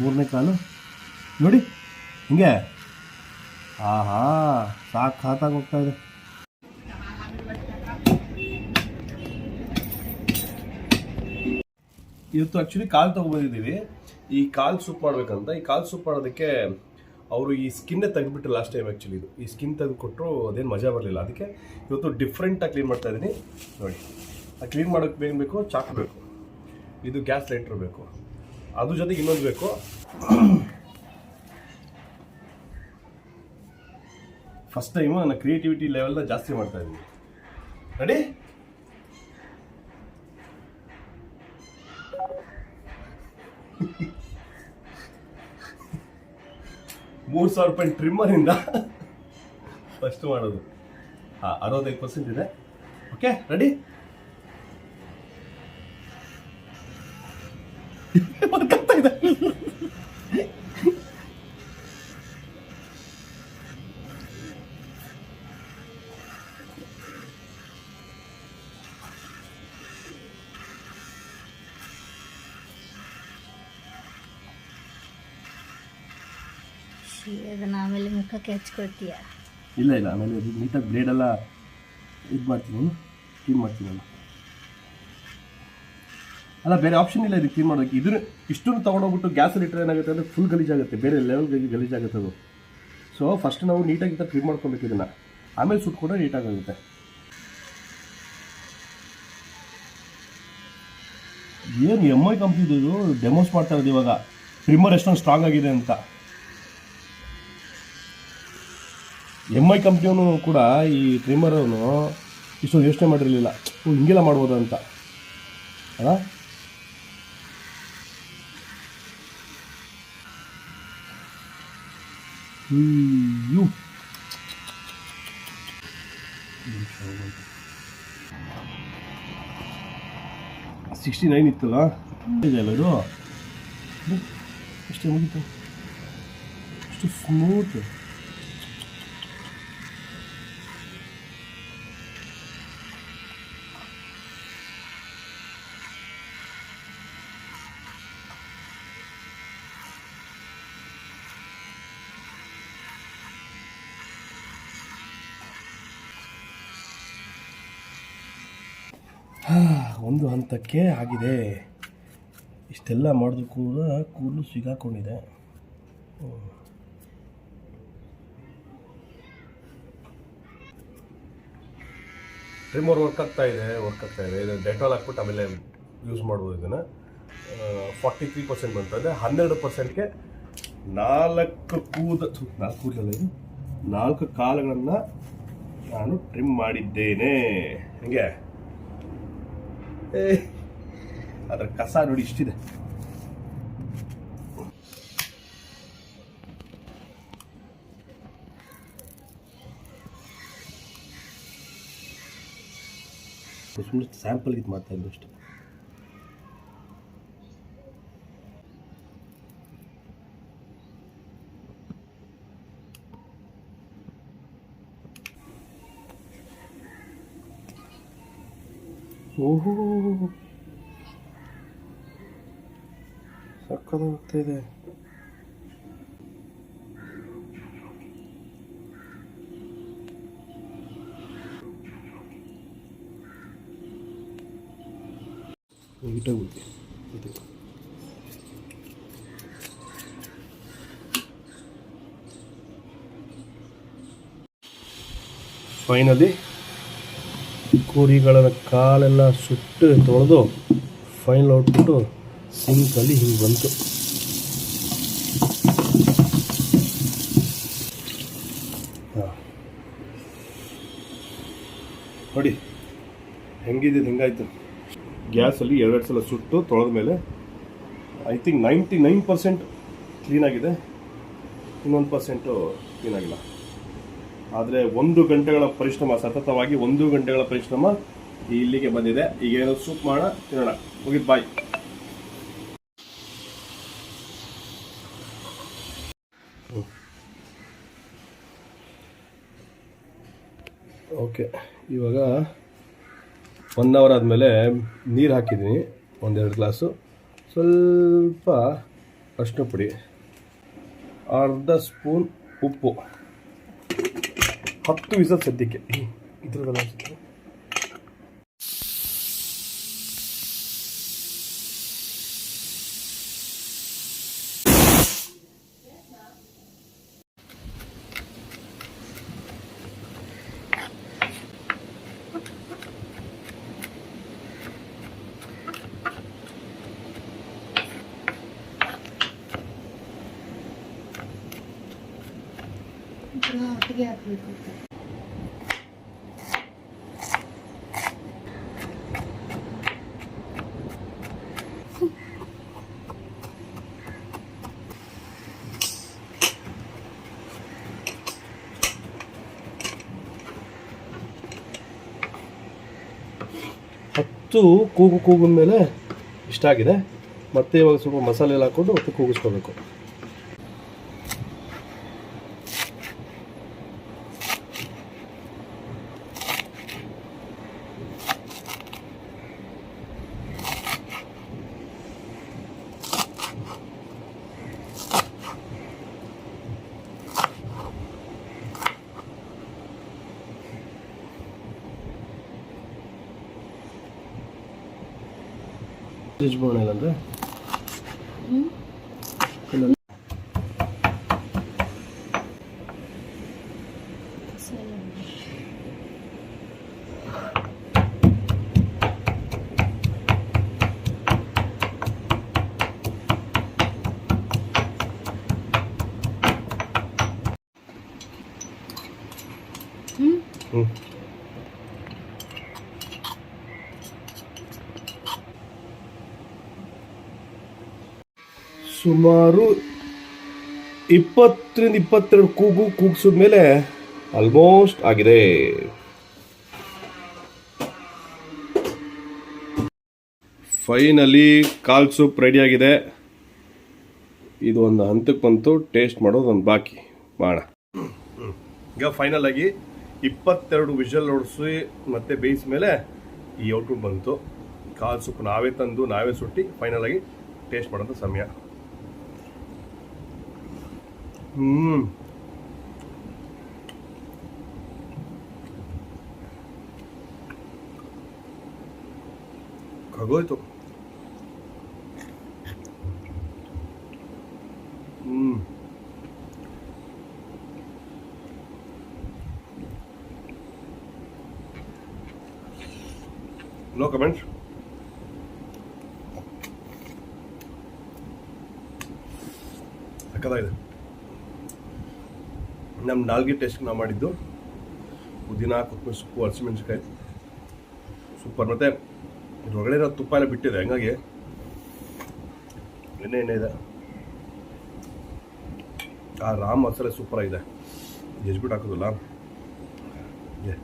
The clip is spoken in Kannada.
ಮೂರನೇ ಕಾಲು. ನೋಡಿ, ಹಿಂಗೆ. ಆಹಾ ಸಾಕು ಖಾತಾಗಿ ಹೋಗ್ತಾ ಇದೆ. ಇವತ್ತು ಆ್ಯಕ್ಚುಲಿ ಕಾಲು ತೊಗೊಬಂದಿದ್ದೀವಿ ಈ ಕಾಲು ಸೂಪ್ ಮಾಡ್ಬೇಕಂತ. ಈ ಕಾಲು ಸೂಪ್ ಮಾಡೋದಕ್ಕೆ ಅವರು ಈ ಸ್ಕಿನ್ನೇ ತೆಗೆದುಬಿಟ್ಟು ಲಾಸ್ಟ್ ಟೈಮ್ ಆ್ಯಕ್ಚುಲಿ ಇದು. ಈ ಸ್ಕಿನ್ ತೆಗೆದು ಕೊಟ್ಟರು ಅದೇನು ಮಜಾ ಬರಲಿಲ್ಲ. ಅದಕ್ಕೆ ಇವತ್ತು ಡಿಫ್ರೆಂಟಾಗಿ ಕ್ಲೀನ್ ಮಾಡ್ತಾ ಇದ್ದೀನಿ ನೋಡಿ, ಆ ಕ್ಲೀನ್ ಮಾಡೋಕ್ಕೆ ಬೇಕು? ಚಾಕು ಬೇಕು. ಇದು ಗ್ಯಾಸ್ ಲೈಟ್ರ್ ಬೇಕು. ಅದ್ರ ಜೊತೆಗೆ ಇನ್ನೊಂದು ಬೇಕು. ಫಸ್ಟ್ ಟೈಮು ನನ್ನ ಕ್ರಿಯೇಟಿವಿಟಿ ಲೆವೆಲ್ನ ಜಾಸ್ತಿ ಮಾಡ್ತಾ ಇದ್ದೀನಿ. ರೆಡಿ ಮೂರು ಸಾವಿರ ರೂಪಾಯಿ ಟ್ರಿಮ್ಮರಿಂದ ಫಸ್ಟ್ ಮಾಡೋದು. ಹಾಂ, ಅರವತ್ತೈದು ಪರ್ಸೆಂಟ್ ಇದೆ. ಓಕೆ ರೆಡಿ ಅದನ್ನು ಆಮೇಲೆ ಮುಖಕ್ಕೆ ಇಲ್ಲ ಇಲ್ಲ, ಆಮೇಲೆ ನೀಟಾಗಿ ಬ್ಲೇಡೆಲ್ಲ ಇದು ಮಾಡ್ತೀನಿ ಕ್ಲೀನ್ ಮಾಡ್ತೀನಲ್ಲ ಅಲ್ಲ, ಬೇರೆ ಆಪ್ಷನ್ ಇಲ್ಲ ಇದು ಕ್ಲೀನ್ ಮಾಡೋಕ್ಕೆ ಇದನ್ನು ಇಷ್ಟನ್ನು ತೊಗೊಂಡೋಗ್ಬಿಟ್ಟು ಗ್ಯಾಸಲ್ಲಿ ಇಟ್ಟರೆ ಏನಾಗುತ್ತೆ ಅಂದರೆ ಫುಲ್ ಗಲೀಜಾಗುತ್ತೆ ಬೇರೆ ಲೆವೆಲ್ಗೆ ಗಲೀಜಾಗುತ್ತೆ ಅದು. ಸೊ ಫಸ್ಟ್ ನಾವು ನೀಟಾಗಿ ಈ ಕ್ಲೀನ್ ಮಾಡ್ಕೊಬೇಕು ಇದನ್ನು. ಆಮೇಲೆ ಸುಟ್ಕೊಂಡ್ರೆ ನೀಟಾಗುತ್ತೆ ಏನು ಎಂ ಐ ಕಂಪ್ನಿದು ಡೆಮೋಸ್ ಮಾಡ್ತಾ ಇರೋದು ಇವಾಗ. ಟ್ರಿಮ್ಮರ್ ಎಷ್ಟೊಂದು ಸ್ಟ್ರಾಂಗ್ ಆಗಿದೆ ಅಂತ. ಎಂ ಐ ಕಂಪ್ನಿಯವನು ಕೂಡ ಈ ಟ್ರಿಮ್ಮರವನು ಇಷ್ಟೊಂದು ಯೋಚನೆ ಮಾಡಿರಲಿಲ್ಲ. ಹಿಂಗೆಲ್ಲ ಮಾಡ್ಬೋದು ಅಂತ. ಅಲ್ಲ. ಸಿಕ್ಸ್ಟಿ ನೈನ್ ಇತ್ತಲ್ಲ? ಇದೆಯಲ್ಲ ಇದು? ಎಷ್ಟು ಮುಗಿತು. ಎಷ್ಟು ಸ್ಮೂತ್ ಒಂದು ಹಂತಕ್ಕೆ ಆಗಿದೆ. ಇಷ್ಟೆಲ್ಲ ಮಾಡಿದ್ರು ಕೂಡ ಕೂದಲು ಸಿಗಾಕೊಂಡಿದೆ. ಟ್ರಿಮರ್ ವರ್ಕ್ ಆಗ್ತಾ ಇದೆ ವರ್ಕ್ ಆಗ್ತಾ ಇದೆ. ಇದು ಡೆಟಾಲ್ ಹಾಕ್ಬಿಟ್ಟು ಆಮೇಲೆ ಯೂಸ್ ಮಾಡ್ಬೋದು ಇದನ್ನು. ಫಾರ್ಟಿ ತ್ರೀ ಪರ್ಸೆಂಟ್ ಬಂತು ಅಂದರೆ ಹನ್ನೆರಡು ಪರ್ಸೆಂಟ್ಗೆ ನಾಲ್ಕು ಕೂದ ನಾಲ್ಕು ಇದು? ನಾಲ್ಕು ಕಾಲುಗಳನ್ನು ನಾನು ಟ್ರಿಮ್ ಮಾಡಿದ್ದೇನೆ. ಹೆಂಗೆ? ಅದ್ರ ಕಸ ನೋಡಿ ಇಷ್ಟಿದೆ. ಸುಮ್ಮನೆ ಸ್ಯಾಂಪಲ್ ಇದು ಮಾಡ್ತಾ ಇದ್ದು ಅಷ್ಟೇ. ಓಹೋ ಸಕ್ಕದಾಗ್ತಾ ಇದೆ ನೀಟಾಗಿ ಫೈನಲಿ ಕುರಿಗಳ ಕಾಲೆಲ್ಲ ಸುಟ್ಟು ತೊಳೆದು ಫೈನಲ್ ಔಟ್ಬಿಟ್ಟು ಸಿಂಕಲ್ಲಿ ಹಿಂಗೆ ಬಂತು. ನೋಡಿ, ಹೆಂಗಿದೆ ಹೆಂಗಾಯ್ತು. ಗ್ಯಾಸಲ್ಲಿ ಎರಡೆರಡು ಸಲ ಸುಟ್ಟು ತೊಳೆದ ಮೇಲೆ I think ninety nine percent ಕ್ಲೀನಾಗಿದೆ ಇನ್ನೊಂದು ಪರ್ಸೆಂಟು ಕ್ಲೀನಾಗಿಲ್ಲ ಆದರೆ ಒಂದು ಗಂಟೆಗಳ ಪರಿಶ್ರಮ, ಸತತವಾಗಿ ಒಂದು ಗಂಟೆಗಳ ಪರಿಶ್ರಮ ಇಲ್ಲಿಗೆ ಬಂದಿದೆ. ಈಗ ಸೂಪ್ ಮಾಡೋಣ, ತಿನ್ನೋಣ. ಹೋಗಿದ್ದು ಬಾಯ್ ಓಕೆ ಇವಾಗ ಒನ್ ಅವರ್ ಆದಮೇಲೆ ನೀರು ಹಾಕಿದ್ದೀನಿ, ಒಂದೆರಡು ಗ್ಲಾಸು. ಸ್ವಲ್ಪ ಅಷ್ಟು ಪುಡಿ, ಅರ್ಧ ಸ್ಪೂನ್ ಉಪ್ಪು. ಹತ್ತು ವಿಸಲ್ ಸದ್ಯಕ್ಕೆ ಇದ್ರದ್ದೆಲ್ಲ ಅನ್ಸುತ್ತೆ ಹತ್ತು ಕೂಗು ಕೂಗಿದ ಮೇಲೆ ಇಷ್ಟ ಆಗಿದೆ. ಮತ್ತೆ ಇವಾಗ ಸ್ವಲ್ಪ ಮಸಾಲೆ ಎಲ್ಲ ಹಾಕೊಂಡು ಮತ್ತೆ ಕೂಗಿಸ್ಕೋಬೇಕು. Dici buone la te? Mm. Quello... Mm. Mm. ಸುಮಾರು ಇಪ್ಪತ್ತರಿಂದ ಇಪ್ಪತ್ತೆರಡು ಕೂಗು ಕೂಗಿಸಿದ ಮೇಲೆ ಆಲ್ಮೋಸ್ಟ್ ಆಗಿದೆ. ಫೈನಲಿ ಕಾಲ್ ಸೂಪ್ ರೆಡಿಯಾಗಿದೆ ಇದು ಒಂದು ಹಂತಕ್ಕೆ ಬಂತು ಟೇಸ್ಟ್ ಮಾಡೋದು ಒಂದು ಬಾಕಿ. ಮಾಡೋಣ ಈಗ ಫೈನಲ್ ಆಗಿ ಇಪ್ಪತ್ತೆರಡು ವಿಷಲ್ ಹೊಡಿಸಿ ಮತ್ತೆ ಬೇಯಿಸ ಮೇಲೆ ಈ ಔಟ್ಪುಟ್ ಬಂತು. ಕಾಲ್ ಸೂಪ್ ನಾವೇ ತಂದು, ನಾವೇ ಸುಟ್ಟಿ ಫೈನಲ್ ಆಗಿ ಟೇಸ್ಟ್ ಮಾಡೋಂಥ ಸಮಯ. Hum. Какой-то. Ммм. No comments. Saca aire. ನಮ್ಮ ನಾಲ್ಗೆ ಟೇಸ್ಟ್ ನಾವು ಮಾಡಿದ್ದು. ಪುದೀನ, ಕೊತ್ತಂಬರಿ ಸೊಪ್ಪು ಹಸಿಮೆಣಸಿನ್ಕಾಯಿ ಸೂಪರ್. ಮತ್ತು ಒಳಗಡೆ ಇರೋ ತುಪ್ಪ ಎಲ್ಲ ಬಿಟ್ಟಿದೆ. ಹಂಗಾಗಿ ಎಣ್ಣೆ ಎಣ್ಣೆ ಇದೆ. ಆ ರಾಮ್ ಮಸಾಲೆ ಸೂಪರ್ ಆಗಿದೆ. ಹಾಕೋದಿಲ್ಲ? ಹಾಕೋದಿಲ್ಲ